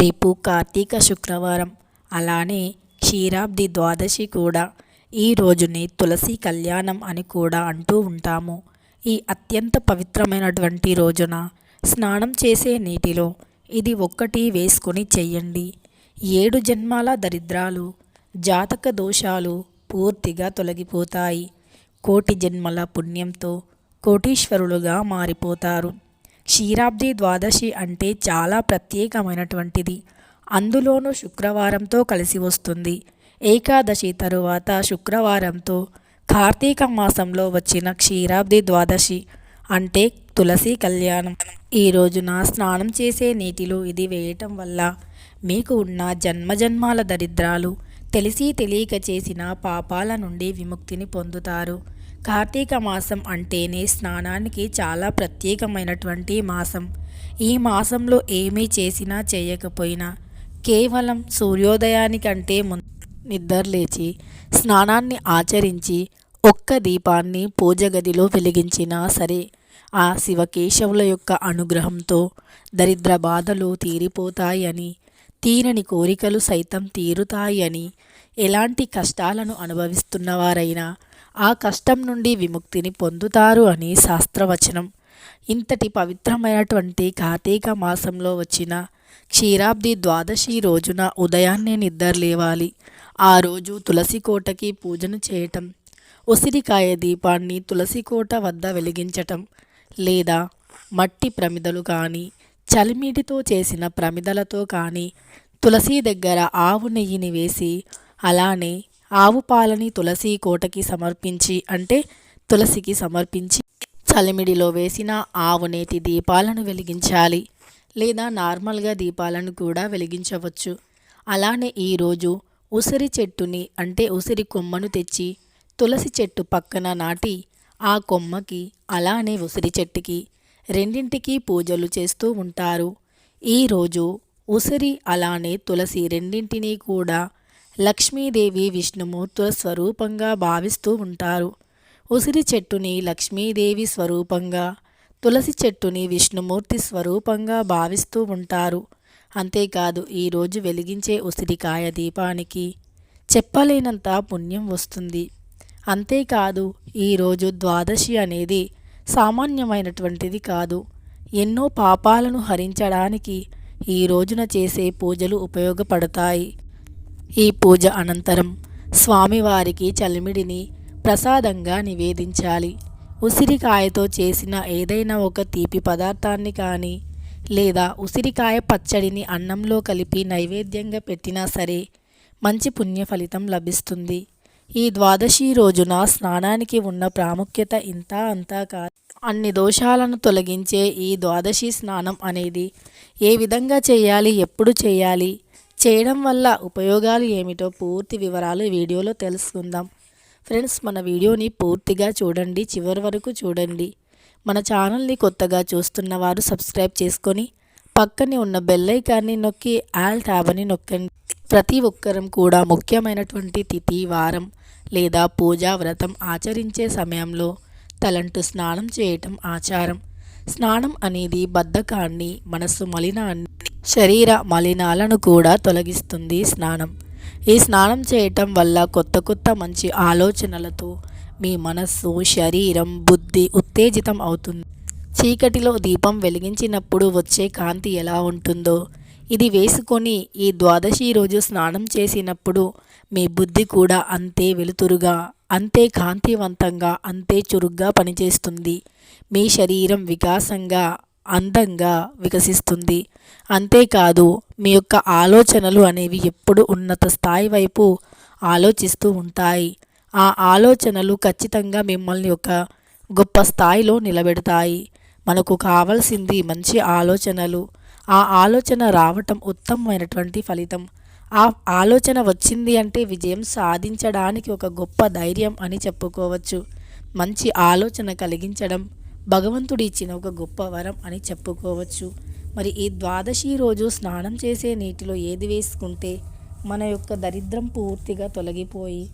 రేపు కార్తీక శుక్రవారం. అలానే క్షీరాబ్ది ద్వాదశి కూడా. ఈ రోజుని తులసి కళ్యాణం అని కూడా అంటూ ఉంటాము. ఈ అత్యంత పవిత్రమైనటువంటి రోజున స్నానం చేసే నీటిలో ఇది ఒక్కటి వేసుకొని చెయ్యండి ఏడు జన్మాల దరిద్రాలు జాతక దోషాలు పూర్తిగా తొలగిపోతాయి. కోటి జన్మల పుణ్యంతో కోటీశ్వరులుగా మారిపోతారు. క్షీరాబ్ది ద్వాదశి అంటే చాలా ప్రత్యేకమైనటువంటిది. అందులోనూ శుక్రవారంతో కలిసి వస్తుంది. ఏకాదశి తరువాత శుక్రవారంతో కార్తీక మాసంలో వచ్చిన క్షీరాబ్ది ద్వాదశి అంటే తులసి కళ్యాణం. ఈ రోజున స్నానం చేసే నీటిలో ఇది వేయటం వల్ల మీకు ఉన్న జన్మజన్మాల దరిద్రాలు తెలిసి తెలియక చేసిన పాపాల నుండి విముక్తిని పొందుతారు. కార్తీక మాసం అంటేనే స్నానానికి చాలా ప్రత్యేకమైనటువంటి మాసం. ఈ మాసంలో ఏమీ చేసినా చేయకపోయినా కేవలం సూర్యోదయానికంటే ముందు నిద్రలేచి స్నానాన్ని ఆచరించి ఒక్క దీపాన్ని పూజ గదిలో వెలిగించినా సరే ఆ శివకేశవుల యొక్క అనుగ్రహంతో దరిద్ర బాధలు తీరిపోతాయని తీరని కోరికలు సైతం తీరుతాయని ఎలాంటి కష్టాలను అనుభవిస్తున్నవారైనా ఆ కష్టం నుండి విముక్తిని పొందుతారు అని శాస్త్రవచనం. ఇంతటి పవిత్రమైనటువంటి కార్తీక మాసంలో వచ్చిన క్షీరాబ్ది ద్వాదశి రోజున ఉదయాన్నే నిద్రలేవాలి. ఆ రోజు తులసి కోటకి పూజను చేయటం ఉసిరికాయ దీపాన్ని తులసి కోట వద్ద వెలిగించటం లేదా మట్టి ప్రమిదలు కానీ చలిమీటితో చేసిన ప్రమిదలతో కానీ తులసి దగ్గర ఆవు నెయ్యిని వేసి అలానే ఆవు పాలని తులసి కోటకి సమర్పించి అంటే తులసికి సమర్పించి చలిమిడిలో వేసిన ఆవు నేతి దీపాలను వెలిగించాలి లేదా నార్మల్గా దీపాలను కూడా వెలిగించవచ్చు. అలానే ఈరోజు ఉసిరి చెట్టుని అంటే ఉసిరి కొమ్మను తెచ్చి తులసి చెట్టు పక్కన నాటి ఆ కొమ్మకి అలానే ఉసిరి చెట్టుకి రెండింటికి పూజలు చేస్తూ ఉంటారు. ఈరోజు ఉసిరి అలానే తులసి రెండింటినీ కూడా లక్ష్మీదేవి విష్ణుమూర్తుల స్వరూపంగా భావిస్తూ ఉంటారు. ఉసిరి చెట్టుని లక్ష్మీదేవి స్వరూపంగా తులసి చెట్టుని విష్ణుమూర్తి స్వరూపంగా భావిస్తూ ఉంటారు. అంతేకాదు ఈరోజు వెలిగించే ఉసిరికాయ దీపానికి చెప్పలేనంత పుణ్యం వస్తుంది. అంతేకాదు ఈరోజు ద్వాదశి అనేది సామాన్యమైనటువంటిది కాదు. ఎన్నో పాపాలను హరించడానికి ఈ రోజున చేసే పూజలు ఉపయోగపడతాయి. ఈ పూజ అనంతరం స్వామివారికి చలిమిడిని ప్రసాదంగా నివేదించాలి. ఉసిరికాయతో చేసిన ఏదైనా ఒక తీపి పదార్థాన్ని కానీ లేదా ఉసిరికాయ పచ్చడిని అన్నంలో కలిపి నైవేద్యంగా పెట్టినా సరే మంచి పుణ్య ఫలితం లభిస్తుంది. ఈ ద్వాదశి రోజున స్నానానికి ఉన్న ప్రాముఖ్యత ఇంత అంతా కాదు అన్ని దోషాలను తొలగించే ఈ ద్వాదశి స్నానం అనేది ఏ విధంగా చేయాలి ఎప్పుడు చేయాలి చేయడం వల్ల ఉపయోగాలు ఏమిటో పూర్తి వివరాలు వీడియోలో తెలుసుకుందాం. ఫ్రెండ్స్ మన వీడియోని పూర్తిగా చూడండి చివరి వరకు చూడండి. మన ఛానల్ని కొత్తగా చూస్తున్న వారు సబ్స్క్రైబ్ చేసుకొని పక్కనే ఉన్న బెల్లైకాన్ని నొక్కి ఆల్ ట్యాబ్ని నొక్కండి. ప్రతి ఒక్కరం కూడా ముఖ్యమైనటువంటి తిథి వారం లేదా పూజా వ్రతం ఆచరించే సమయంలో తలంటు స్నానం చేయటం ఆచారం. స్నానం అనేది బద్ధకాన్ని మనస్సు మలినాన్ని శరీర మలినాలను కూడా తొలగిస్తుంది స్నానం. ఈ స్నానం చేయటం వల్ల కొత్త కొత్త మంచి ఆలోచనలతో మీ మనస్సు శరీరం బుద్ధి ఉత్తేజితం అవుతుంది. చీకటిలో దీపం వెలిగించినప్పుడు వచ్చే కాంతి ఎలా ఉంటుందో ఇది వేసుకొని ఈ ద్వాదశి రోజు స్నానం చేసినప్పుడు మీ బుద్ధి కూడా అంతే వెలుతురుగా అంతే కాంతివంతంగా అంతే చురుగ్గా పనిచేస్తుంది. మీ శరీరం వికాసంగా అందంగా వికసిస్తుంది. అంతేకాదు మీ యొక్క ఆలోచనలు అనేవి ఎప్పుడు ఉన్నత స్థాయి వైపు ఆలోచిస్తూ ఉంటాయి. ఆ ఆలోచనలు ఖచ్చితంగా మిమ్మల్ని ఒక గొప్ప స్థాయిలో నిలబెడతాయి. మనకు కావలసింది మంచి ఆలోచనలు. ఆ ఆలోచన రావటం ఉత్తమమైనటువంటి ఫలితం. ఆ ఆలోచన వచ్చింది అంటే విజయం సాధించడానికి ఒక గొప్ప ధైర్యం అని చెప్పుకోవచ్చు. మంచి ఆలోచన కలిగించడం భగవంతుడు ఇచ్చిన ఒక గొప్ప వరం అని చెప్పుకోవచ్చు. మరి ఈ ద్వాదశి రోజు స్నానం చేసే నీటిలో ఏది వేసుకుంటే మన యొక్క దరిద్రం పూర్తిగా తొలగిపోయి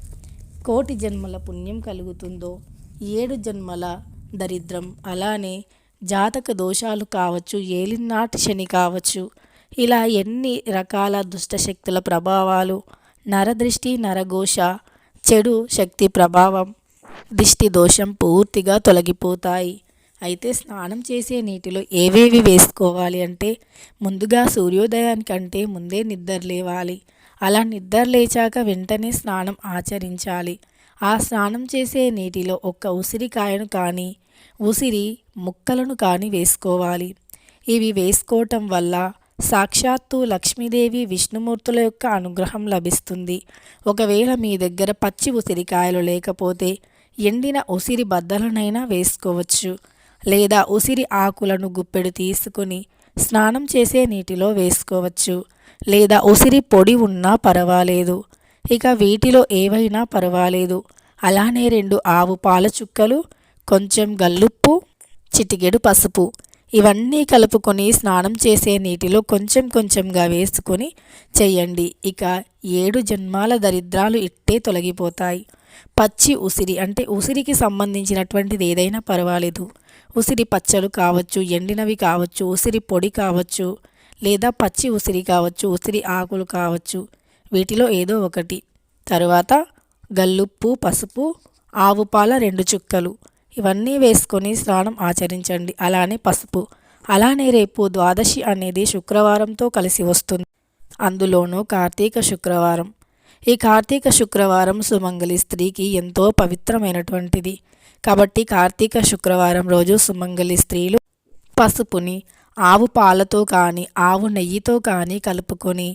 కోటి జన్మల పుణ్యం కలుగుతుందో ఏడు జన్మల దరిద్రం అలానే జాతక దోషాలు కావచ్చు ఏలినాటి శని కావచ్చు ఇలా ఎన్ని రకాల దుష్టశక్తుల ప్రభావాలు? నరదృష్టి నరఘోష చెడు శక్తి ప్రభావం దిష్టి దోషం పూర్తిగా తొలగిపోతాయి. అయితే స్నానం చేసే నీటిలో ఏవేవి వేసుకోవాలి అంటే ముందుగా సూర్యోదయానికంటే ముందే నిద్ర లేవాలి. అలా నిద్ర లేచాక వెంటనే స్నానం ఆచరించాలి. ఆ స్నానం చేసే నీటిలో ఒక్క ఉసిరికాయను కానీ ఉసిరి ముక్కలను కానీ వేసుకోవాలి. ఇవి వేసుకోవటం వల్ల సాక్షాత్తు లక్ష్మీదేవి విష్ణుమూర్తుల యొక్క అనుగ్రహం లభిస్తుంది. ఒకవేళ మీ దగ్గర పచ్చి ఉసిరికాయలు లేకపోతే ఎండిన ఉసిరి బద్దలనైనా వేసుకోవచ్చు. లేదా ఉసిరి ఆకులను గుప్పెడు తీసుకుని స్నానం చేసే నీటిలో వేసుకోవచ్చు. లేదా ఉసిరి పొడి ఉన్నా పర్వాలేదు. ఇక వీటిలో ఏవైనా పర్వాలేదు. అలానే రెండు ఆవు పాల చుక్కలు కొంచెం గల్లుప్పు చిటికెడు పసుపు. ఇవన్నీ కలుపుకొని స్నానం చేసే నీటిలో కొంచెం కొంచెంగా వేసుకొని చెయ్యండి ఇక ఏడు జన్మాల దరిద్రాలు ఇట్టే తొలగిపోతాయి. పచ్చి ఉసిరి అంటే ఉసిరికి సంబంధించినటువంటిది ఏదైనా పర్వాలేదు. ఉసిరి పచ్చలు కావచ్చు ఎండినవి కావచ్చు ఉసిరి పొడి కావచ్చు లేదా పచ్చి ఉసిరి కావచ్చు ఉసిరి ఆకులు కావచ్చు వీటిలో ఏదో ఒకటి. తరువాత గల్లుప్పు పసుపు ఆవు పాల రెండు చుక్కలు. ఇవన్నీ వేసుకొని స్నానం ఆచరించండి. అలానే పసుపు. అలానే రేపు ద్వాదశి అనేది శుక్రవారంతో కలిసి వస్తుంది. అందులోనూ కార్తీక శుక్రవారం. ఈ కార్తీక శుక్రవారం సుమంగళి స్త్రీకి ఎంతో పవిత్రమైనటువంటిది. కాబట్టి కార్తీక శుక్రవారం రోజు సుమంగళి స్త్రీలు పసుపుని ఆవు పాలతో కానీ ఆవు నెయ్యితో కానీ కలుపుకొని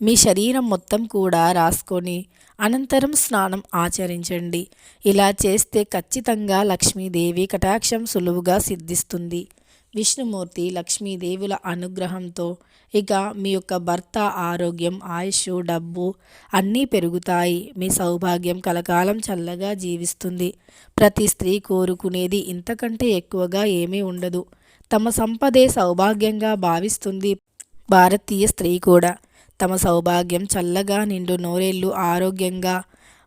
మీ శరీరం మొత్తం కూడా రాసుకొని అనంతరం స్నానం ఆచరించండి. ఇలా చేస్తే ఖచ్చితంగా లక్ష్మీదేవి కటాక్షం సులువుగా సిద్ధిస్తుంది. విష్ణుమూర్తి లక్ష్మీదేవుల అనుగ్రహంతో ఇక మీ యొక్క భర్త ఆరోగ్యం ఆయుష్ డబ్బు అన్నీ పెరుగుతాయి. మీ సౌభాగ్యం కలకాలం చల్లగా జీవిస్తుంది. ప్రతి స్త్రీ కోరుకునేది ఇంతకంటే ఎక్కువగా ఏమీ ఉండదు. తమ సంపదే సౌభాగ్యంగా భావిస్తుంది భారతీయ స్త్రీ కూడా. తమ సౌభాగ్యం చల్లగా నిండు నోరేళ్ళు ఆరోగ్యంగా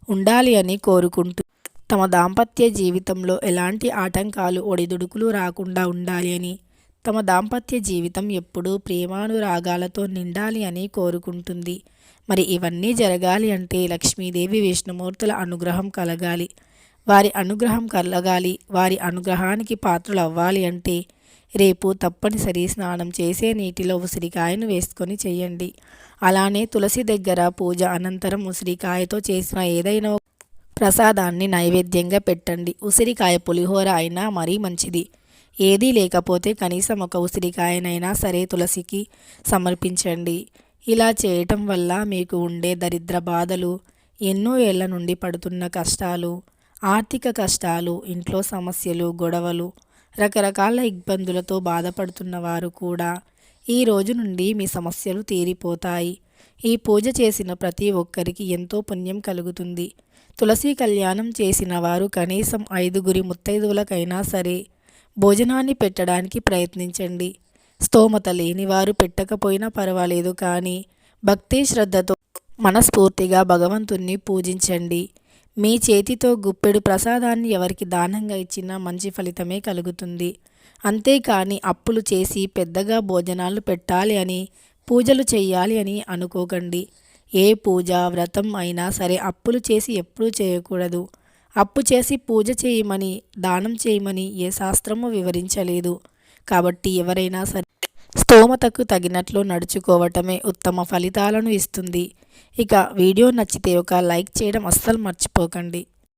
ఉండాలి అని కోరుకుంటూ తమ దాంపత్య జీవితంలో ఎలాంటి ఆటంకాలు ఒడిదుడుకులు రాకుండా ఉండాలి అని తమ దాంపత్య జీవితం ఎప్పుడూ ప్రేమానురాగాలతో నిండాలి అని కోరుకుంటుంది. మరి ఇవన్నీ జరగాలి అంటే లక్ష్మీదేవి విష్ణుమూర్తుల అనుగ్రహం కలగాలి. వారి అనుగ్రహం కలగాలి వారి అనుగ్రహానికి పాత్రలు అవ్వాలి అంటే రేపు తప్పనిసరి స్నానం చేసే నీటిలో ఉసిరికాయను వేసుకొని చేయండి. అలానే తులసి దగ్గర పూజ అనంతరం ఉసిరికాయతో చేసిన ఏదైనా ప్రసాదాన్ని నైవేద్యంగా పెట్టండి. ఉసిరికాయ పులిహోర అయినా మరీ మంచిది. ఏదీ లేకపోతే కనీసం ఒక ఉసిరికాయనైనా సరే తులసికి సమర్పించండి. ఇలా చేయటం వల్ల మీకు ఉండే దరిద్ర బాధలు ఎన్నో ఏళ్ళ నుండి పడుతున్న కష్టాలు ఆర్థిక కష్టాలు ఇంట్లో సమస్యలు గొడవలు రకరకాల ఇబ్బందులతో బాధపడుతున్న వారు కూడా ఈ రోజు నుండి మీ సమస్యలు తీరిపోతాయి. ఈ పూజ చేసిన ప్రతి ఒక్కరికి ఎంతో పుణ్యం కలుగుతుంది. తులసి కళ్యాణం చేసిన వారు కనీసం ఐదుగురి ముత్తైదువులకైనా సరే భోజనాన్ని పెట్టడానికి ప్రయత్నించండి. స్తోమత లేని వారు పెట్టకపోయినా పర్వాలేదు కానీ భక్తి శ్రద్ధతో మనస్ఫూర్తిగా భగవంతుణ్ణి పూజించండి. మీ చేతితో గుప్పెడు ప్రసాదాన్ని ఎవరికి దానంగా ఇచ్చినా మంచి ఫలితమే కలుగుతుంది. అంతేకాని అప్పులు చేసి పెద్దగా భోజనాలు పెట్టాలి అని పూజలు చేయాలి అని అనుకోకండి. ఏ పూజ వ్రతం అయినా సరే అప్పులు చేసి ఎప్పుడూ చేయకూడదు. అప్పు చేసి పూజ చేయమని దానం చేయమని ఏ శాస్త్రము వివరించలేదు. కాబట్టి ఎవరైనా సరే స్తోమతకు తగినట్లు నడుచుకోవటమే ఉత్తమ ఫలితాలను ఇస్తుంది. ఇక వీడియో నచ్చితే ఒక లైక్ చేయడం అస్సలు మర్చిపోకండి.